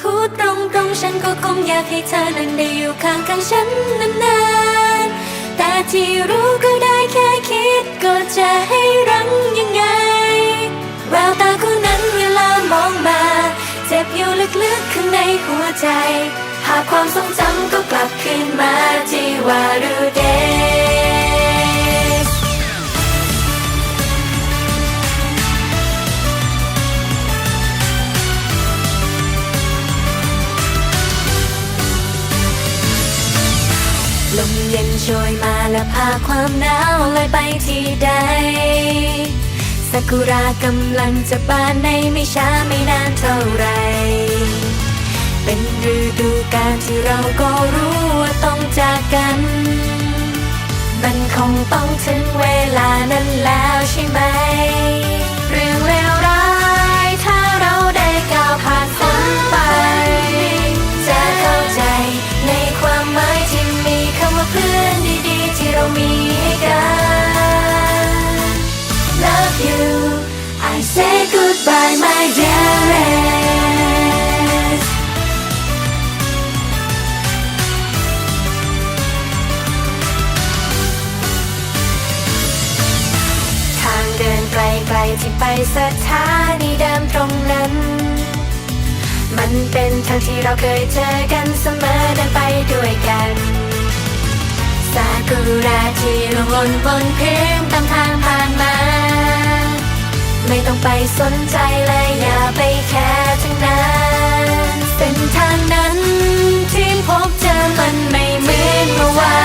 พูดตรงๆฉันก็คงอยากให้เธอนั้นได้อยู่ข้างข้างๆฉันนานๆ แต่ที่รู้ก็ได้แค่คิดก็จะให้รังยังไง แววตาคู่นั้นเวลามองมา เจ็บอยู่ลึกๆข้างในหัวใจ หากความทรงจำก็กลับคืนมาที่วารูเด ลมเย็นโชยมาและพาความหนาวลอยไปที่ใดซากุระกำลังจะบานในไม่ช้าไม่นานเท่าไร เป็นฤดูกาลที่เราก็รู้ว่าต้องจากกัน มันคงต้องถึงเวลานั้นแล้วใช่ไหม say goodbye my dearest ทางเดินไกลๆที่ไปสถานีเดิมตรงนั้น มันเป็นทางที่เราเคยเจอกันเสมอเดินไปด้วยกัน ซากุระที่ร่วงหล่นบนพื้นตามทาง สนใจเลยอย่าไปแค่ทั้งนั้นเส้นทางนั้นที่พบเจอมันไม่เหมือนเมื่อวา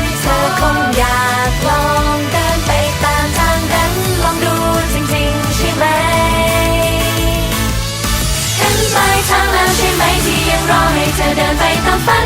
นเธอคงอยากลองเดินไปตามทางนั้นลองดูจริงๆใช่ไหมเห็นปลายทางแล้วใช่ไหมที่ยังรอให้เธอเดินไปตามฝันของเธอ